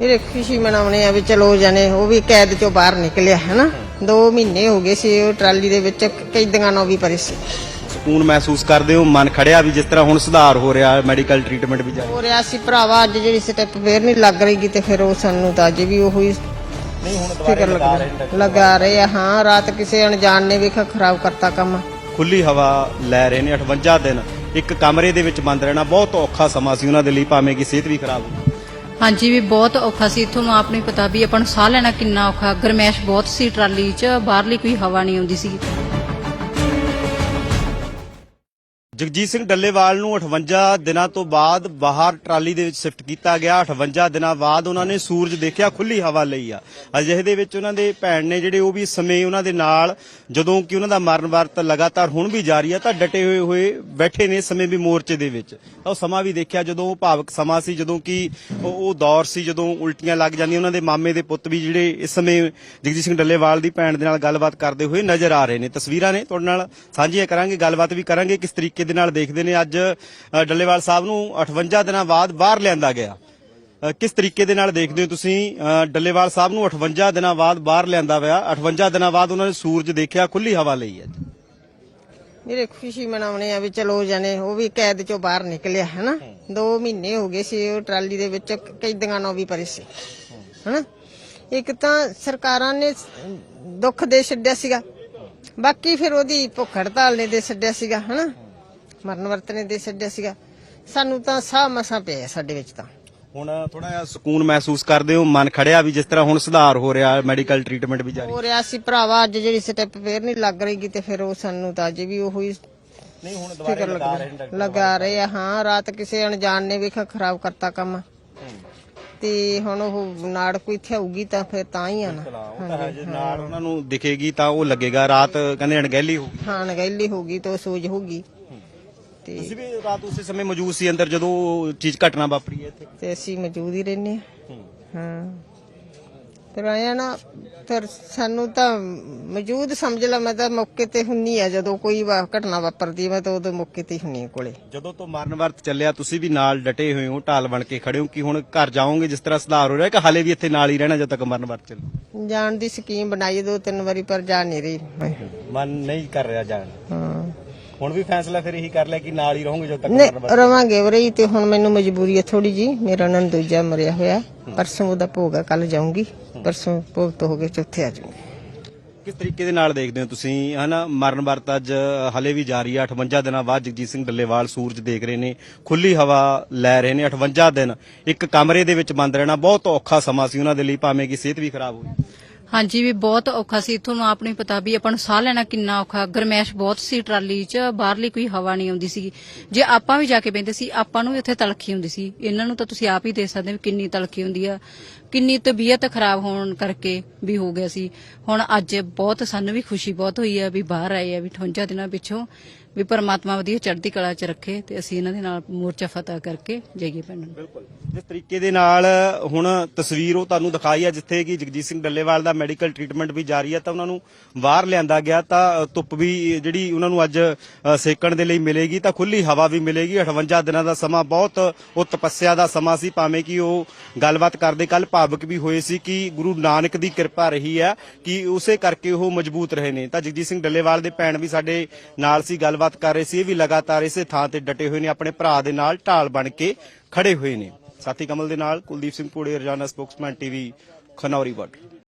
ਮੇਰੇ ਖੁਸ਼ੀ ਮਨਾਉਣੇ ਆ ਵੀ ਚਲੋ ਜਾਣੇ ਉਹ ਵੀ ਕੈਦ ਚੋਂ ਬਾਹਰ ਨਿਕਲਿਆ ਹੈ ਨਾ 2 ਮਹੀਨੇ ਹੋ ਗਏ ਸੀ ਉਹ ਟਰਾਲੀ ਦੇ ਵਿੱਚ ਕੈਦੀਆਂ ਨਾਲ ਵੀ ਪਰੇ ਸੀ। ਸਕੂਨ ਮਹਿਸੂਸ ਕਰਦੇ ਹੋ ਮਨ ਖੜਿਆ ਵੀ ਜਿਸ ਤਰ੍ਹਾਂ ਹੁਣ ਸੁਧਾਰ ਹੋ ਰਿਹਾ ਮੈਡੀਕਲ ਟ੍ਰੀਟਮੈਂਟ ਵੀ ਜਾਰੀ ਹੋ ਰਿਹਾ ਸੀ ਭਰਾਵਾ ਅੱਜ ਜਿਹੜੀ ਸਟੈਪ ਫੇਰ ਨਹੀਂ ਲੱਗ ਰਹੀਗੀ ਤੇ ਫਿਰ ਉਹ ਸਾਨੂੰ ਤਾਂ ਅਜੇ ਵੀ ਉਹੀ ਨਹੀਂ ਹੁਣ ਫਿਕਰ ਲੱਗ ਲਗਾ ਰਹੇ ਆ ਹਾਂ ਰਾਤ ਕਿਸੇ ਅਣਜਾਣ ਨੇ ਵੇਖਾ ਖਰਾਬ ਕਰਤਾ ਕੰਮ। ਖੁੱਲੀ ਹਵਾ ਲੈ ਰਹੇ ਨੇ 58 ਦਿਨ ਇੱਕ ਕਮਰੇ ਦੇ ਵਿੱਚ ਬੰਦ ਰਹਿਣਾ ਬਹੁਤ ਔਖਾ ਸਮਾਂ ਸੀ ਉਹਨਾਂ ਦੇ ਲਈ ਭਾਵੇਂ ਕਿ ਸਿਹਤ ਵੀ ਖਰਾਬ ਹੋਈ ਹਾਂਜੀ, ਵੀ ਬਹੁਤ ਔਖਾ ਸੀ। ਤੁਹਾਨੂੰ ਆਪ ਨੂੰ ਪਤਾ ਵੀ ਆਪਾਂ ਨੂੰ ਸਾਹ ਲੈਣਾ ਕਿੰਨਾ ਔਖਾ। ਗਰਮੈਸ਼ ਬਹੁਤ ਸੀ ਟਰਾਲੀ 'ਚ। ਬਾਹਰਲੀ ਕੋਈ ਹਵਾ ਨਹੀਂ ਆਉਂਦੀ ਸੀ। ਜਗਜੀਤ ਸਿੰਘ ਡੱਲੇਵਾਲ ਨੂੰ 58 ਦਿਨਾਂ ਤੋਂ ਬਾਅਦ ਬਾਹਰ ਟਰਾਲੀ ਦੇ ਵਿੱਚ ਸ਼ਿਫਟ ਕੀਤਾ ਗਿਆ। 58 ਦਿਨਾਂ ਬਾਅਦ ਉਹਨਾਂ ਨੇ ਸੂਰਜ ਦੇਖਿਆ ਖੁੱਲੀ ਹਵਾ ਲਈ ਆ। ਅਜਿਹੇ ਦੇ ਵਿੱਚ ਉਹਨਾਂ ਦੇ ਭੈਣ ਨੇ ਜਿਹੜੇ ਉਹ ਵੀ ਸਮੇਂ ਉਹਨਾਂ ਦੇ ਨਾਲ, ਜਦੋਂ ਕਿ ਉਹਨਾਂ ਦਾ ਮਰਨ ਵਰਤ ਲਗਾਤਾਰ ਹੁਣ ਵੀ ਜਾਰੀ ਆ, ਤਾਂ ਡਟੇ ਹੋਏ ਹੋਏ ਬੈਠੇ ਨੇ ਸਮੇਂ ਵੀ ਮੋਰਚੇ ਦੇ ਵਿੱਚ। ਤਾਂ ਉਹ ਸਮਾਂ ਵੀ ਦੇਖਿਆ, ਜਦੋਂ ਉਹ ਭਾਵਕ ਸਮਾਂ ਸੀ, ਜਦੋਂ ਕਿ ਉਹ ਉਹ ਦੌਰ ਸੀ, ਜਦੋਂ ਉਲਟੀਆਂ ਲੱਗ ਜਾਂਦੀਆਂ, ਉਹਨਾਂ ਦੇ ਮਾਮੇ ਦੇ ਪੁੱਤ ਵੀ ਜਿਹੜੇ ਇਸ ਸਮੇਂ ਜਗਜੀਤ ਸਿੰਘ ਡੱਲੇਵਾਲ ਦੀ ਭੈਣ ਦੇ ਨਾਲ ਗੱਲਬਾਤ ਕਰਦੇ ਹੋਏ ਨਜ਼ਰ ਆ ਰਹੇ ਨੇ। ਤਸਵੀਰਾਂ ਨੇ ਤੁਹਾਡੇ ਨਾਲ ਸਾਂਝੀਆਂ ਕਰਾਂਗੇ, ਗੱਲਬਾਤ ਵੀ ਕਰਾਂਗੇ, ਕਿਸ ਤਰੀਕੇ ਦੇ ਨਾਲ ਦੇਖਦੇ ਨੇ ਅੱਜ ਅ, ਡੱਲੇਵਾਲ ਸਾਹਿਬ ਨੂੰ 58 ਦਿਨਾਂ ਬਾਅਦ ਬਾਹਰ ਲਿਆਂਦਾ ਗਿਆ। ਕਿਸ ਤਰੀਕੇ ਦੇ ਨਾਲ ਦੇਖਦੇ ਹੋ ਤੁਸੀਂ ਅ, ਡੱਲੇਵਾਲ ਸਾਹਿਬ ਨੂੰ 58 ਦਿਨਾਂ ਬਾਅਦ ਬਾਹਰ ਲਿਆਂਦਾ ਹੋਇਆ? 58 ਦਿਨਾਂ ਬਾਅਦ ਉਹਨਾਂ ਨੇ ਸੂਰਜ ਦੇਖਿਆ ਖੁੱਲੀ ਹਵਾ ਲਈ ਅੱਜ। ਮੇਰੇ ਖੁਸ਼ੀ ਮਨਾਉਣੇ ਆ ਵੀ ਚਲੋ ਜਾਣੇ ਉਹ ਵੀ ਕੈਦ ਚੋਂ ਬਾਹਰ ਨਿਕਲਿਆ ਹੈ 2 ਮਹੀਨੇ ਹੋ ਗਏ ਸੀ ਉਹ ਟਰਾਲੀ ਦੇ ਵਿੱਚ ਕੈਦੀਆਂ ਨਾਲ ਵੀ ਪਰੇ ਸੀ ਹਨਾ? ਇੱਕ ਤਾਂ ਸਰਕਾਰਾਂ ਨੇ ਦੁੱਖ ਦੇ ਛੱਡਿਆ ਸੀਗਾ। ਬਾਕੀ ਫਿਰ ਉਹਦੀ ਭੁੱਖ ਹੜਤਾਲ ਨੇ ਦੇ ਛੱਡਿਆ ਸੀਗਾ ਹਨਾ? ਮਰਨ ਵਰਤਨੇ ਦੇ ਛੱਡਿਆ ਸੀਗਾ। ਸਾਨੂੰ ਤਾਂ ਸਾਹ ਮਸਾਂ ਪਿਆ ਸਾਡੇ ਵਿੱਚ ਤਾਂ। ਹੁਣ ਥੋੜਾ ਜਿਹਾ ਸਕੂਨ ਮਹਿਸੂਸ ਕਰਦੇ ਹੋ ਮਨ ਖੜਿਆ ਵੀ ਜਿਸ ਤਰ੍ਹਾਂ ਹੁਣ ਸੁਧਾਰ ਹੋ ਰਿਹਾ ਮੈਡੀਕਲ ਟ੍ਰੀਟਮੈਂਟ ਵੀ ਜਾਰੀ। ਹੋ ਰਿਹਾ ਸੀ ਭਰਾਵਾ ਅੱਜ ਜਿਹੜੀ ਸਟੈਪ ਫੇਰ ਨਹੀਂ ਲੱਗ ਰਹੀਗੀ ਤੇ ਫਿਰ ਉਹ ਸਾਨੂੰ ਤਾਂ ਅਜੇ ਵੀ ਉਹੀ ਨਹੀਂ ਹੁਣ ਫਿਕਰ ਲੱਗ ਲਗਾ ਰਹੇ ਆ ਹਾਂ ਰਾਤ ਕਿਸੇ ਅਣਜਾਣ ਨੇ ਵੇਖਾ ਖਰਾਬ ਕਰਤਾ ਕੰਮ। ਤੇ ਹੁਣ ਉਹ ਨਾੜ ਕੋਈ ਇੱਥੇ ਆਊਗੀ ਤਾਂ ਫਿਰ ਤਾਂ ਹੀ ਆ ਨਾ। ਉਹ ਤਾਂ ਹੈ ਜੇ ਨਾਲ ਉਹਨਾਂ ਨੂੰ ਦਿਖੇਗੀ ਤਾਂ ਉਹ ਲੱਗੇਗਾ ਰਾਤ ਕਹਿੰਦੇ ਅਣਗਹਿਲੀ ਹੋਊਗੀ ਹਾਂ ਨਗੈਲੀ ਹੋਗੀ ਤਾਂ ਸੋਜ ਹੋਗੀ ਤੇ ਤੁਸੀਂ ਵੀ ਰਾਤ ਉਸੇ ਸਮੇਂ ਮੌਜੂਦ ਸੀ ਅੰਦਰ ਜਦੋਂ ਉਹ ਚੀਜ਼ ਘਟਨਾ ਵਾਪਰੀ ਹੈ ਇੱਥੇ? ਤੇ ਅਸੀਂ ਮੌਜੂਦ ਹੀ ਰਹਿੰਦੇ ਆ ਹਾਂ। ਫਿਰ ਆਇਆ ਨਾ ਫਿਰ ਸਾਨੂੰ ਤਾਂ ਮੌਜੂਦ ਸਮਝ ਲਾ ਮੈਂ ਤਾਂ ਮੌਕੇ ਤੇ ਹੁੰਨੀ ਆ ਜਦੋਂ ਕੋਈ ਵਾ- ਘਟਨਾ ਵਾਪਰਦੀ ਹੈ, ਮੈਂ ਤਾਂ ਉਦੋਂ ਮੌਕੇ ਤੇ ਹੀ ਹੁੰਨੀ ਆ ਕੋਲੇ। ਜਦੋਂ ਤੋਂ ਮਰਨ ਵਰਤ ਚੱਲਿਆ ਤੁਸੀਂ ਵੀ ਨਾਲ ਡਟੇ ਹੋਏ ਹੋ ਢਾਲ ਬਣ ਕੇ ਖੜੇ ਹੋ ਕਿ ਹੁਣ ਘਰ ਜਾਓਗੇ ਜਿਸ ਤਰ੍ਹਾਂ ਸੁਧਾਰ ਹੋ ਰਿਹਾ ਕਿ ਹਾਲੇ ਵੀ ਇੱਥੇ ਨਾਲ ਹੀ ਰਹਿਣਾ ਜਦ ਤੱਕ ਮਰਨ ਵਰਤ ਚੱਲੇ? ਜਾਣ ਦੀ ਸਕੀਮ ਬਣਾਈ ਦੋ ਤਿੰਨ ਵਾਰੀ ਪਰ ਜਾ ਨਹੀਂ ਰਹੀ ਮੈਂ। ਮਨ ਨਹੀਂ ਕਰ ਰਿਹਾ ਜਾਣ। ਹਾਂ। ਹੁਣ ਵੀ ਫੈਸਲਾ ਫਿਰ ਇਹੀ ਕਰ ਲਿਆ ਕਿ ਨਾਲ ਹੀ ਰਹੋਗੇ ਜਦ ਤੱਕ ਨਹੀਂ ਰਵਾਂਗੇ ਵਰਈ ਤੇ ਹੁਣ ਮੈਨੂੰ ਮਜਬੂਰੀ ਹੈ ਥੋੜੀ ਜੀ ਮੇਰਾ ਨੰਦ ਦੂਜਾ ਮਰਿਆ ਹੋਇਆ। ਪਰਸੋਂ ਉਹਦਾ ਭੋਗ ਆ ਕੱਲ ਜਾਊਂਗੀ। ਪਰਸੋਂ ਭੋਗ ਤੋਂ ਹੋ ਕੇ ਚੌਥੇ ਆ ਜਾਊਂਗੀ। ਕਿਸ ਤਰੀਕੇ ਦੇ ਨਾਲ ਦੇਖਦੇ ਹੋ ਤੁਸੀਂ? ਹਨਾ ਮਰਨ ਵਰਤ ਅੱਜ ਹਲੇ ਵੀ ਜਾਰੀ ਹੈ 58 ਦਿਨਾਂ ਬਾਅਦ ਜਗਜੀਤ ਸਿੰਘ ਡੱਲੇਵਾਲ ਸੂਰਜ ਦੇਖ ਰਹੇ ਨੇ ਖੁੱਲੀ ਹਵਾ ਲੈ ਰਹੇ ਨੇ 58 ਦਿਨ। ਇੱਕ ਕਮਰੇ ਦੇ ਵਿੱਚ ਬੰਦ ਰਹਿਣਾ ਬਹੁਤ ਔਖਾ ਸਮਾਂ ਸੀ ਉਹਨਾਂ ਦੇ ਲਈ ਭਾਵੇਂ ਕਿ ਸਿਹਤ ਵੀ ਖਰਾਬ ਹੋਈ। ਹਾਂਜੀ, ਵੀ ਬਹੁਤ ਔਖਾ ਸੀ। ਤੁਹਾਨੂੰ ਆਪ ਨੂੰ ਪਤਾ ਵੀ ਆਪਾਂ ਨੂੰ ਸਾਹ ਲੈਣਾ ਕਿੰਨਾ ਔਖਾ। ਗਰਮੈਸ਼ ਬਹੁਤ ਸੀ ਟਰਾਲੀ 'ਚ, ਬਾਹਰਲੀ ਕੋਈ ਹਵਾ ਨਹੀਂ ਆਉਂਦੀ ਸੀ। ਜੇ ਆਪਾਂ ਵੀ ਜਾ ਕੇ ਬੈਠੇ ਸੀ, ਆਪਾਂ ਨੂੰ ਵੀ ਉੱਥੇ ਤਲਖੀ ਹੁੰਦੀ ਸੀ। ਇਹਨਾਂ ਨੂੰ ਤਾਂ ਤੁਸੀਂ ਆਪ ਹੀ ਦੇਖ ਸਕਦੇ ਹੋ ਵੀ ਕਿੰਨੀ ਤਲਖੀ ਹੁੰਦੀ ਆ। ਕਿੰਨੀ ਤਬੀਅਤ ਖਰਾਬ ਹੋਣ ਕਰਕੇ ਵੀ ਹੋ ਗਿਆ ਸੀ। ਹੁਣ ਅੱਜ ਬਹੁਤ, ਸਾਨੂੰ ਵੀ ਖੁਸ਼ੀ ਬਹੁਤ ਹੋਈ ਆ ਵੀ ਬਾਹਰ ਆਏ ਆ, ਵੀ 58 ਦਿਨਾਂ ਪਿੱਛੋਂ। ਵੀ ਪਰਮਾਤਮਾ ਵਧੀਆ ਚੜ੍ਹਦੀ ਕਲਾ 'ਚ ਰੱਖੇ ਤੇ ਅਸੀਂ ਇਹਨਾਂ ਦੇ ਨਾਲ ਮੋਰਚਾ ਫਤਿਹ ਕਰਕੇ ਜਾਈਏ ਪਿੰਡ ਨੂੰ। ਬਿਲਕੁਲ। ਜਿਸ ਤਰੀਕੇ ਦੇ ਨਾਲ ਹੁਣ ਤਸਵੀਰ ਉਹ ਤੁਹਾਨੂੰ ਦਿਖਾਈ ਹੈ ਜਿੱਥੇ ਕਿ ਜਗਜੀਤ ਸਿੰਘ ਡੱਲੇਵਾਲ ਦਾ ਮੈਡੀਕਲ ਟ੍ਰੀਟਮੈਂਟ ਵੀ ਜਾਰੀ ਹੈ ਤਾਂ ਉਹਨਾਂ ਨੂੰ ਬਾਹਰ ਲਿਆਂਦਾ ਗਿਆ, ਤਾਂ ਧੁੱਪ ਵੀ ਜਿਹੜੀ ਉਹਨਾਂ ਨੂੰ ਅੱਜ ਸੇਕਣ ਦੇ ਲਈ ਮਿਲੇਗੀ, ਤਾਂ ਖੁੱਲੀ ਹਵਾ ਵੀ ਮਿਲੇਗੀ। 58 ਦਿਨਾਂ ਦਾ ਸਮਾਂ ਬਹੁਤ ਉਹ ਤਪੱਸਿਆ ਦਾ ਸਮਾਂ ਸੀ, ਭਾਵੇਂ ਕਿ ਉਹ ਗੱਲਬਾਤ ਕਰਦੇ ਕੱਲ ਭਾਵਕ ਵੀ ਹੋਏ ਸੀ ਕਿ ਗੁਰੂ ਨਾਨਕ ਦੀ ਕਿਰਪਾ ਰਹੀ ਹੈ ਕਿ ਉਸੇ ਕਰਕੇ ਉਹ ਮਜ਼ਬੂਤ ਰਹੇ ਨੇ। ਤਾਂ ਜਗਜੀਤ ਸਿੰਘ ਡੱਲੇਵਾਲ ਦੇ ਭੈਣ ਵੀ ਸਾਡੇ ਨਾਲ ਸੀ ਗੱਲ ਗੱਲਬਾਤ ਕਰ ਰਹੇ ਸੀ ਇਹ ਵੀ ਲਗਾਤਾਰ ਇਸੇ ਥਾਂ ਤੇ ਡਟੇ ਹੋਏ ਨੇ, ਆਪਣੇ ਭਰਾ ਦੇ ਨਾਲ ਢਾਲ ਬਣ ਕੇ ਖੜੇ ਹੋਏ ਨੇ। ਸਾਥੀ ਕਮਲ ਦੇ ਨਾਲ ਕੁਲਦੀਪ ਸਿੰਘ ਪੂੜੇ Rozana spokesman TV, Khanauri border